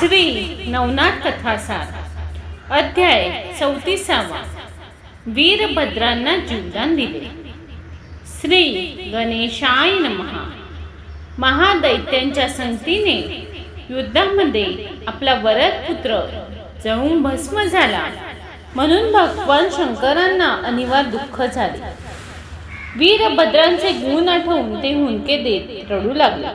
श्री नवनाथ कथासार अध्याय चौतीसावा. वीरभद्रांना जीवदान दिले. श्री गणेशाय नमहा महादैत्यांच्या संगतीने युद्धामध्ये आपला वरद पुत्र जळून भस्म झाला. म्हणून भगवान शंकरांना अनिवार्य दुःख झाले. वीरभद्रांचे गुण आठवून ते हुंके देत रडू लागले.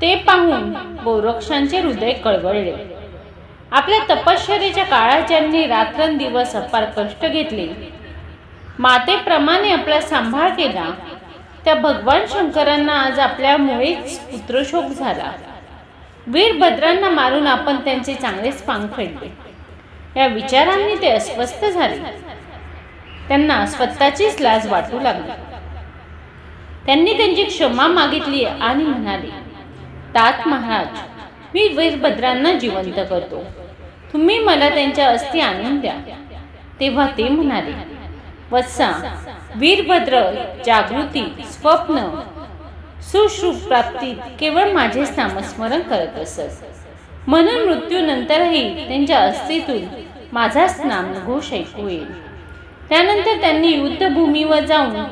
ते पाहून गोरक्षांचे हृदय कळवळले. आपल्या तपश्चर्याच्या काळात ज्यांनी रात्रंदिवस अपार कष्ट घेतले मातेप्रमाणे आपला सांभाळ केला त्या भगवान शंकरांना आज आपल्यामुळेच पुत्रशोक झाला. वीरभद्रांना मारून आपण त्यांचे चांगलेच पांग फेडले. या विचारांनी ते अस्वस्थ झाले. त्यांना स्वतःचीच लाज वाटू लागली. त्यांनी त्यांची क्षमा मागितली आणि म्हणाली तात महाराज मी वीरभद्रांना जिवंत करतो. तुम्ही मला त्यांच्या अस्थी आणून द्या. तेव्हा ते म्हणाले वत्सा वीरभद्र जागृती स्वप्न सुश्रुप प्राप्तीत केवळ माझेच नामस्मरण करत असत. म्हणून मृत्यूनंतरही त्यांच्या अस्थितून माझाच नामघोष ऐकू येईल. त्यानंतर त्यांनी युद्धभूमीवर जाऊन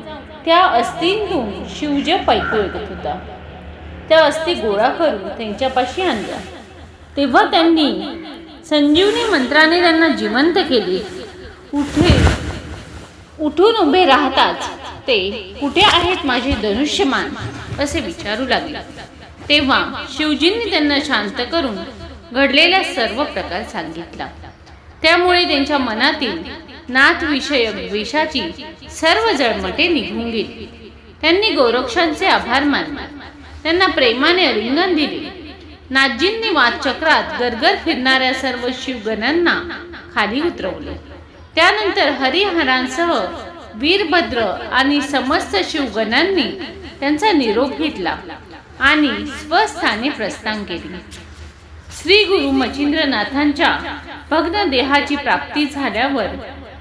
त्या अस्थिंतून शिवजप ऐकू येत होता. त्या अस्थी गोळा करून त्यांच्यापाशी आणल्या. तेव्हा त्यांनी संजीवनी मंत्राने त्यांना जिवंत केले. उठे. उठून उभे राहताच ते कुठे आहेत माझे धनुष्यमान? असे विचारू लागले. तेव्हा शिवजींनी त्यांना शांत करून घडलेला सर्व प्रकार सांगितला. त्यामुळे त्यांच्या मनातील नाथविषयक द्वेषाची सर्व जळमटे निघून गेली. त्यांनी गोरक्षांचे आभार मानले. त्यांना प्रेमाने अलिंगन दिले. नाजींनी वादचक्रात गरगर फिरणाऱ्या सर्व शिवगणांना खाली उतरवले. त्यानंतर हरिहरांसह वीरभद्र आणि समस्त शिवगणांनी त्यांचा निरोप घेतला आणि स्वस्थाने प्रस्थान केले. श्री गुरु मच्छिंद्रनाथांच्या भग्न देहाची प्राप्ती झाल्यावर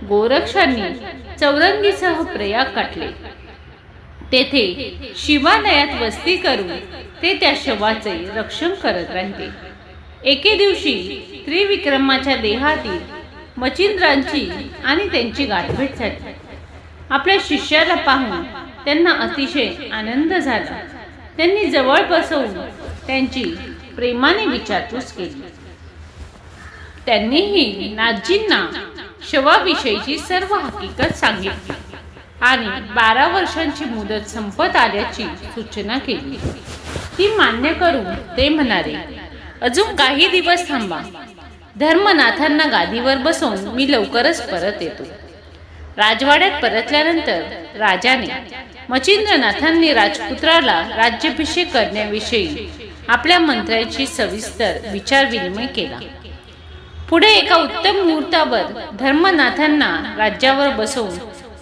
गोरक्षांनी चौरंगीसह प्रयाग काटले तेथे शिवालयात वस्ती करून ते त्या शवाचे रक्षण करत राहिले. एके दिवशी त्रिविक्रमाच्या देहातील मचिंद्रांची आणि त्यांची गाठभेट झाली. आपल्या शिष्याला पाहून त्यांना अतिशय आनंद झाला. त्यांनी जवळ बसवून त्यांची प्रेमाने विचारपूस केली. त्यांनीही नाथजींना शवाविषयीची सर्व हकीकत सांगितली. आणि बारा वर्षांची मुदत संपत आल्याची सूचना केली. ती मान्य करून ते म्हणाले अजून काही दिवस थांबा. धर्मनाथांना गादीवर बसवून मी लवकरच परत येतो. राजवाड्यात परतल्यानंतर राजाने मचिंद्रनाथांनी राजपुत्राला राज्याभिषेक करण्याविषयी आपल्या मंत्र्यांशी सविस्तर विचारविनिमय केला. पुढे एका उत्तम मुहूर्तावर धर्मनाथांना राज्यावर बसवून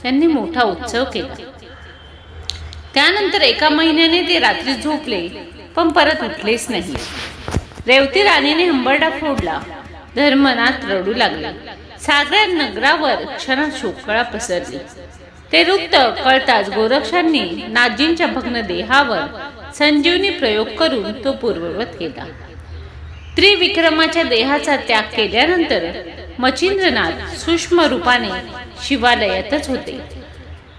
त्यांनी मोठा उत्सव केला. त्यानंतर एका महिन्याने ते रात्री झोपले पण परत उठलेच नाही. रेवती राणीने हंबरडा फोडला. धर्मनाथ रडू लागले. सागऱ्या नगरावर क्षणात शोकळा पसरली. ते वृत्त कळताच गोरक्षांनी नाजींच्या भग्न देहावर संजीवनी प्रयोग करून तो पूर्ववत केला. त्रिविक्रमाच्या देहाचा त्याग केल्यानंतर मच्छिंद्रनाथ सूक्ष्म रूपाने शिवालयातच होते.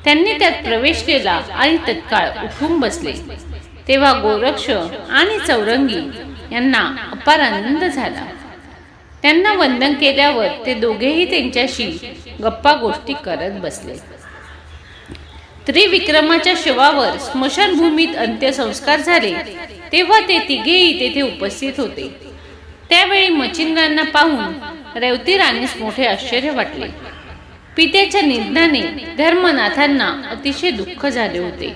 त्यांनी त्यात प्रवेश केला आणि तत्काळ उठून बसले. तेव्हा गोरक्ष आणि चौरंगी यांना अपार आनंद झाला. त्यांना वंदन केल्यावर ते दोघेही त्यांच्याशी गप्पा गोष्टी करत बसले. त्रिविक्रमाच्या शवावर स्मशानभूमीत अंत्यसंस्कार झाले. तेव्हा ते तिघेही तेथे उपस्थित होते. त्यावेळी मचिंद्रांना पाहून रेवती राणीस मोठे आश्चर्य वाटले. पित्याच्या निधनाने धर्मनाथांना अतिशय दुःख झाले होते.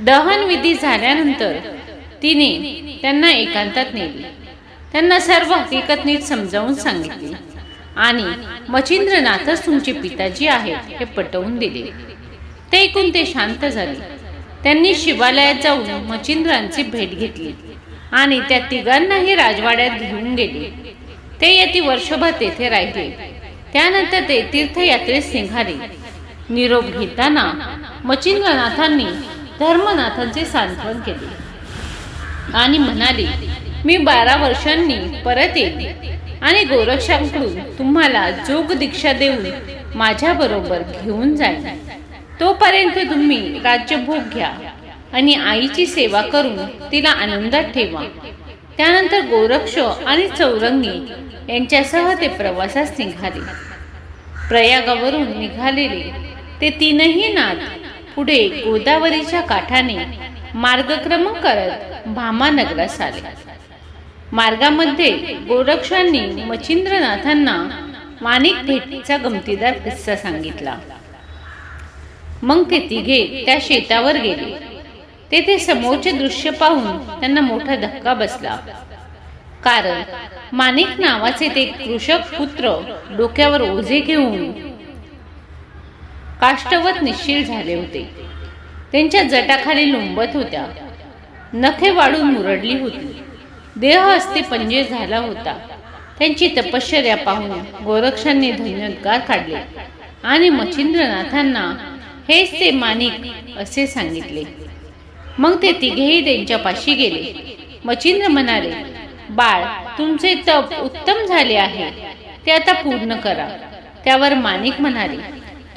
दहनविधी झाल्यानंतर तिने त्यांना एकांतात नेले. त्यांना सर्व हकीकत नीट समजावून सांगितली आणि मचिंद्रनाथच तुमचे पिताजी आहेत हे पटवून दिले. ते ऐकून ते शांत झाले. त्यांनी शिवालयात जाऊन मचिंद्रांची भेट घेतली आणि त्या तिघांनाही राजवाड्यात घेऊन गेले. ते येती वर्षभर तेथे राहिले. त्यानंतर ते तीर्थयात्रेस निघाले. निरोप घेताना मचिंद्रनाथांनी धर्मनाथांचे सांत्वन केले. आणि म्हणाले मी बारा वर्षांनी परत येईल आणि गोरक्षांकडून तुम्हाला जोग दीक्षा देऊन माझ्याबरोबर घेऊन जाईल तोपर्यंत तुम्ही राज्यभोग घ्या आणि आईची सेवा करून तिला आनंदात ठेवा. त्यानंतर गोरक्ष आणि चौरंगी यांच्यासह ते प्रवासास निघाले. प्रयागावरून निघालेले ते तीनही नाथ पुढे गोदावरीच्या काठाने मार्गक्रम करत भामानगरास आले. मार्गामध्ये गोरक्षांनी मच्छिंद्रनाथांना माणिक भेटीचा गमतीदार किस्सा सांगितला. मग ते तिघे त्या शेतावर गेले. तेथे समोरचे दृश्य पाहून त्यांना मोठा धक्का बसला. कारण माणिक नावाचे ते कृषक पुत्र डोक्यावर ओझे घेऊन काष्टवत निश्चिल झाले होते. त्यांच्या जटाखाली लोंबत होत्या. नखे वाढून मुरडली होती. देह असते पंजे झाला होता. त्यांची तपश्चर्या पाहून गोरक्षांनी धन्यकार काढले आणि मच्छिंद्रनाथांना हेच ते माणिक असे सांगितले. मग ते तिघेही त्यांच्या पाशी गेले. मच्छिंद्र म्हणाले बाळ तुमचे तप उत्तम झाले आहे. ते आता पूर्ण करा. त्यावर माणिक म्हणाले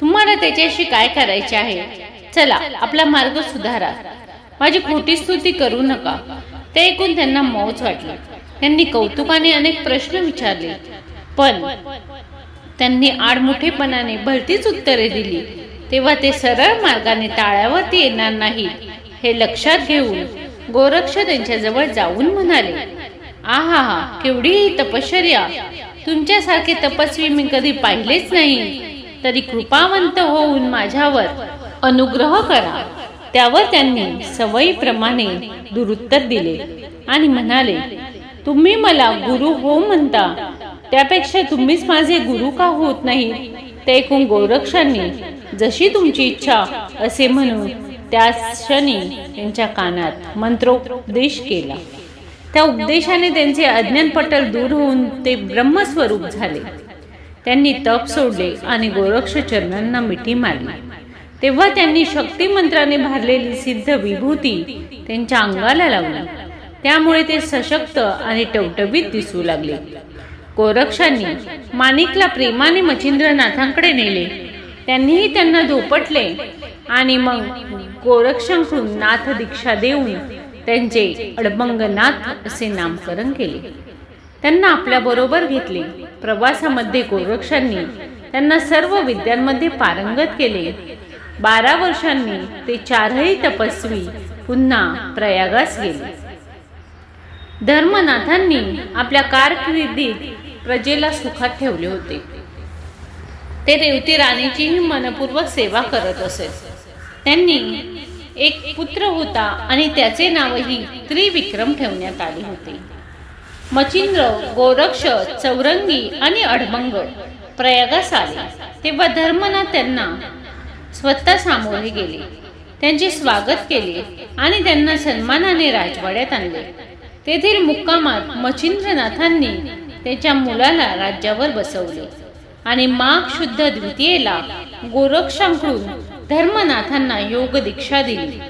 तुम्हाला त्याच्याशी काय करायचे आहे? चला आपला मार्ग सुधारा. माझी खोटी स्तुती करू नका. ते ऐकून त्यांना मौज वाटली. त्यांनी कौतुकाने अनेक प्रश्न विचारले. पण त्यांनी आडमुठेपणाने भलतीच उत्तरे दिली. तेव्हा ते सरळ मार्गाने ताळ्यावरती येणार नाही हे लक्षात घेऊन गोरक्ष त्यांच्याजवळ जाऊन म्हणाले आहा हा केवढी तपश्चर्या. तुमच्यासारखे तपस्वी मी कधी पाहिलेच नाही. तरी कृपावंत होऊन माझ्यावर अनुग्रह करा. त्यावर त्यांनी सवयीप्रमाणे दुरुत्तर दिले आणि म्हणाले तुम्ही मला गुरु हो म्हणता. त्यापेक्षा तुम्हीच माझे गुरु का होत नाही? ते ऐकून गोरक्षांनी जशी तुमची इच्छा असे म्हणून त्या क्षणी त्यांच्या कानात मंत्रोपदेश केला. त्या उपदेशाने त्यांचे अज्ञानपटल दूर होऊन ते ब्रह्मस्वरूप झाले. त्यांनी तप सोडले आणि गोरक्ष चरणांना मिठी मारली. तेव्हा त्यांनी शक्ती मंत्राने भरलेली सिद्ध विभूती त्यांच्या अंगाला लावली. त्यामुळे ते सशक्त आणि टवटवीत दिसू लागले. गोरक्षांनी माणिकला प्रेमाने मच्छिंद्रनाथांकडे नेले. त्यांनीही त्यांना झोपटले आणि मग गोरक्षांकडून नाथ दीक्षा देऊन त्यांचे अडबंगनाथ असे नामकरण केले. त्यांना आपल्या बरोबर घेतले. प्रवासामध्ये गोरक्षांनी त्यांना सर्व विद्यांमध्ये पारंगत केले. बारा वर्षांनी ते चारही तपस्वी पुन्हा प्रयागास गेले. धर्मनाथांनी आपल्या कारकिर्दीत प्रजेला सुखात ठेवले होते. ते रेवती राणीचीही मनपूर्वक सेवा करत असत त्यांनी एक पुत्र होता आणि त्याचे नावही त्रिविक्रम ठेवण्यात आले होते. मचिंद्र गोरक्ष चौरंगी आणि अडमंग प्रयागास आले तेव्हा धर्मना त्यांना स्वतः सामोरे गेले. त्यांचे स्वागत केले आणि त्यांना सन्मानाने राजवाड्यात आणले. तेथील मुक्कामात मच्छिंद्रनाथांनी त्याच्या मुलाला राज्यावर बसवले आणि माघ शुद्ध द्वितीयेला गोरक्षांकडून धर्मनाथांना योग दीक्षा दिली.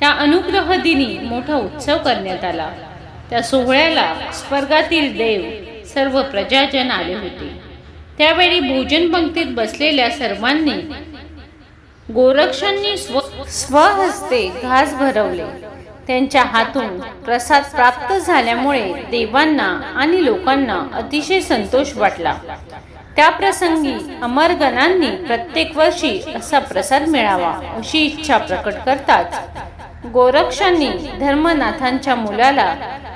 त्या अनुग्रह दिनी मोठा उत्सव करण्यात आला. त्या सोहळ्याला स्वर्गातील देव सर्व प्रजाजन आले होते. त्यावेळी भोजन पंक्तीत बसलेल्या सर्वांनी गोरक्षांनी स्व स्वहस्ते घास भरवले. त्यांच्या हातून प्रसाद प्राप्त झाल्यामुळे देवांना आणि लोकांना अतिशय संतोष वाटला. त्या प्रसंगी अमरगणांनी प्रत्येक वर्षी असा प्रसाद मिळावा अशी इच्छा प्रकट करतात. गोरक्षांनी धर्मनाथांच्या मुलाला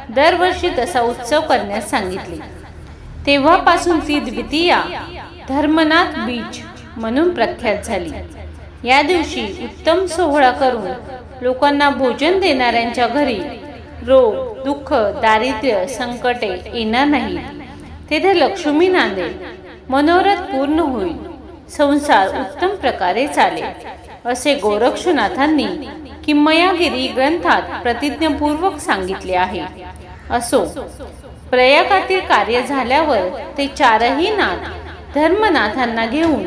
दरवर्षी तसा उत्सव करण्यास सांगितले. तेव्हापासून ती द्वितीया धर्मनाथ बीच म्हणून प्रख्यात झाली. या दिवशी उत्तम सोहळा करून लोकांना भोजन देणाऱ्यांच्या घरी रोग दुःख दारिद्र्य संकटे येणार नाही. तेथे लक्ष्मी नांदेल मनोरथ पूर्ण होईल. संसार उत्तम प्रकारे चालेल. असे गोरक्षनाथांनी किमयागिरी ग्रंथात प्रतिज्ञापूर्वक सांगितले आहे. असो प्रयागातील कार्य झाल्यावर ते चारही नाथ धर्मनाथांना घेऊन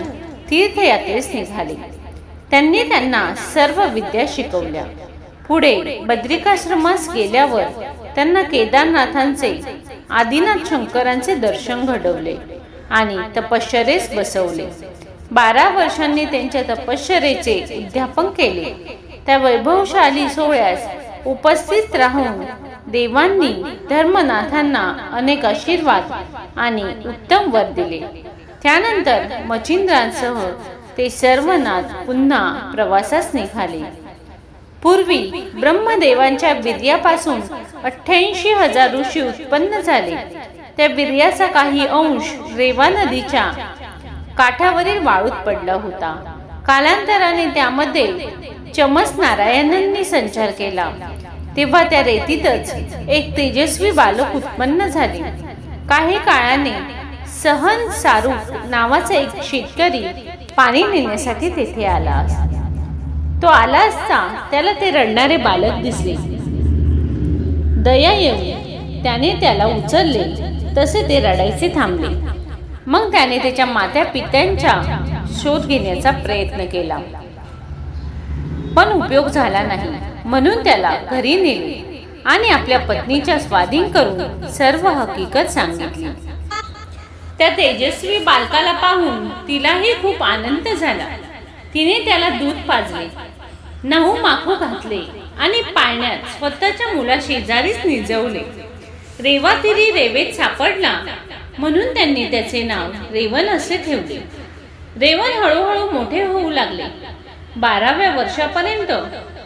तीर्थयात्रेस निघाले. त्यांनी त्यांना सर्व विद्या शिकवल्या. पुढे बद्रिकाश्रमास गेल्यावर त्यांना केदारनाथांचे आदिनाथ शंकरांचे दर्शन घडवले. आणि तपश्चरेस बसवले. बारा वर्षांनी त्यांच्या तपश्चरेचे उद्यापन केले. त्या वैभवशाली सोहळ्यास उपस्थित राहून देवांनी धर्मनाथांना अनेक आशीर्वाद आणि उत्तम वर दिले. त्यानंतर मचिंद्रांसह ते सर्व नाथ पुन्हा प्रवासास निघाले. पूर्वी ब्रह्मदेवांच्या विद्यापासून अठ्ठ्याऐंशी हजार ऋषी उत्पन्न झाले. त्या विर्याचा काही अंश रेवा नदीच्या काठावरील वाळूत पडला होता. कालांतराने त्यामध्ये चमस नारायणांनी संचार केला. तेव्हा त्या रेतीतच एक तेजस्वी बालक उत्पन्न झाले. काही काळाने सहन सारूक नावाचा एक शेतकरी पाणी नेण्यासाठी तेथे आला. तो आला असता त्याला ते रडणारे बालक दिसले. दया येऊन त्याने त्याला उचलले. तसे ते रडायचे थांबले. मग त्याने त्याच्या मात्या पित्यांच्या शोध घेण्याचा प्रयत्न केला. पण उपयोग झाला नाही. म्हणून त्याला घरी नेले आणि आपल्या पत्नीच्या स्वाधीन करून सर्व हकीकत सांगितली. त्या तेजस्वी बालकाला पाहून तिलाही खूप आनंद झाला. तिने त्याला दूध पाजले नाहू माखू घातले आणि पाळण्यात स्वतःच्या मुला शेजारीच निजवले. रेवातिरी रेवेत सापडला. म्हणून त्यांनी त्याचे नाव रेवन असे ठेवले. रेवन हळूहळू मोठे होऊ लागले. बाराव्या वर्षापर्यंत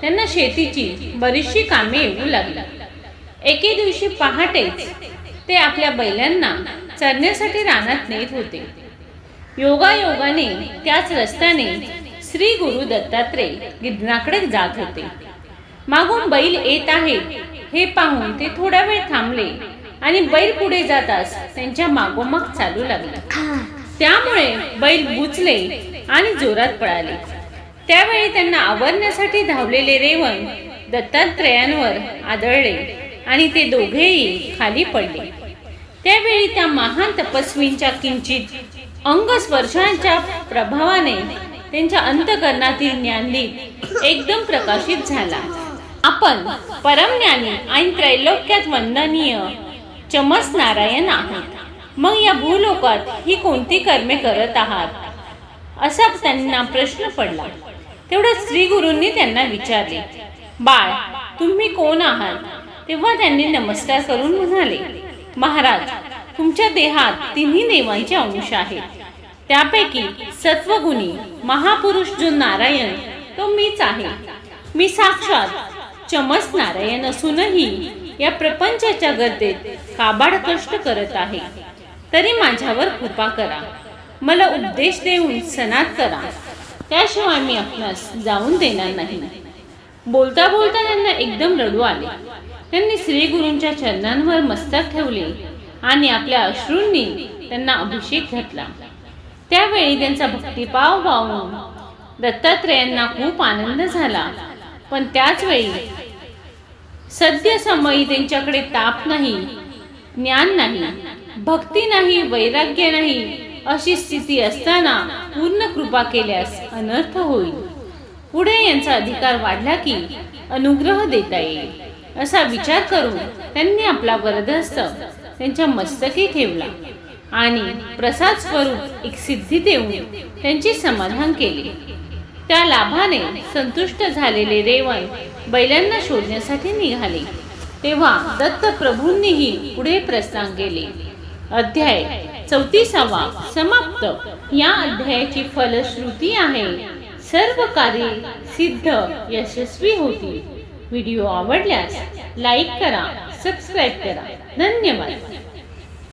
त्यांना शेतीची बरीचशी कामे येऊ लागली. एके दिवशी पहाटेच ते आपल्या बैलांना चरण्यासाठी रानात नेत होते. योगायोगाने त्याच रस्त्याने श्री गुरु दत्तात्रय गिरणाकडे जात होते. मागून बैल येत आहे. हे पाहून ते थोडा वेळ थांबले आणि बैल पुढे जाताच त्यांच्या मागोमाग चालू लागला. त्यामुळे बैल बुचले आणि जोरात पळाले. त्यावेळी त्यांना आवरण्यासाठी धावलेले रेवण दत्तात्रयांवर आदळले आणि ते दोघेही खाली पडले. त्यावेळी त्या महान तपस्वींच्या किंचित अंग स्पर्शांच्या प्रभावाने त्यांच्या अंतकरणातील ज्ञानदीप एकदम प्रकाशित झाला. आपण परमज्ञानी आणि त्रैलोक्यात वंदनीय चमस नारायण आहोत. मग या भूलोकात ही कोणती कर्मे करत आहात? असा त्यांना प्रश्न पडला. तेवढं श्री गुरूंनी त्यांना विचारले बाळ तुम्ही कोण आहात? तेव्हा त्यांनी नमस्कार करून म्हणाले महाराज तुमच्या देहात तिन्ही देवांचे अंश आहेत. त्यापैकी सत्वगुणी महापुरुष जो नारायण तो मीच आहे. मी साक्षात चमसणार नसूनही या प्रपंचाच्या गर्दीत काबाड कष्ट करत आहे. तरी माझ्यावर कृपा करा. मला उपदेश देऊन सनात करा. त्याशिवाय मी आपणास जाऊन देणार नाही. बोलता बोलता त्यांना एकदम रडू आले. त्यांनी श्री गुरूंच्या चरणांवर मस्तक ठेवले आणि आपल्या अश्रूंनी त्यांना अभिषेक घातला. त्यावेळी त्यांचा भक्तिभाव वाहून दत्तात्रेयांना खूप आनंद झाला. पण त्याच वेळी सद्यसमयी त्यांच्याकडे ताप नाही ज्ञान नाही भक्ती नाही वैराग्य नाही अशी स्थिती असताना पूर्ण कृपा केल्यास अनर्थ होईल. पुढे यांचा अधिकार वाढला की अनुग्रह देता येईल. असा विचार करून त्यांनी आपला वरदहस्त त्यांच्या मस्तकी ठेवला आणि प्रसाद स्वरूप एक सिद्धी देऊन त्यांचे समाधान केले. त्या लाभाने संतुष्ट झालेले रेवण बैलांना शोधण्यासाठी निघाले. तेव्हा दत्त प्रभूंनीही पुढे प्रस्थान केले. अध्याय चौतीसावा समाप्त. या अध्यायाची फलश्रुती आहे सर्व कार्य सिद्ध यशस्वी होतील. व्हिडिओ आवडल्यास लाईक करा सबस्क्राईब करा. धन्यवाद.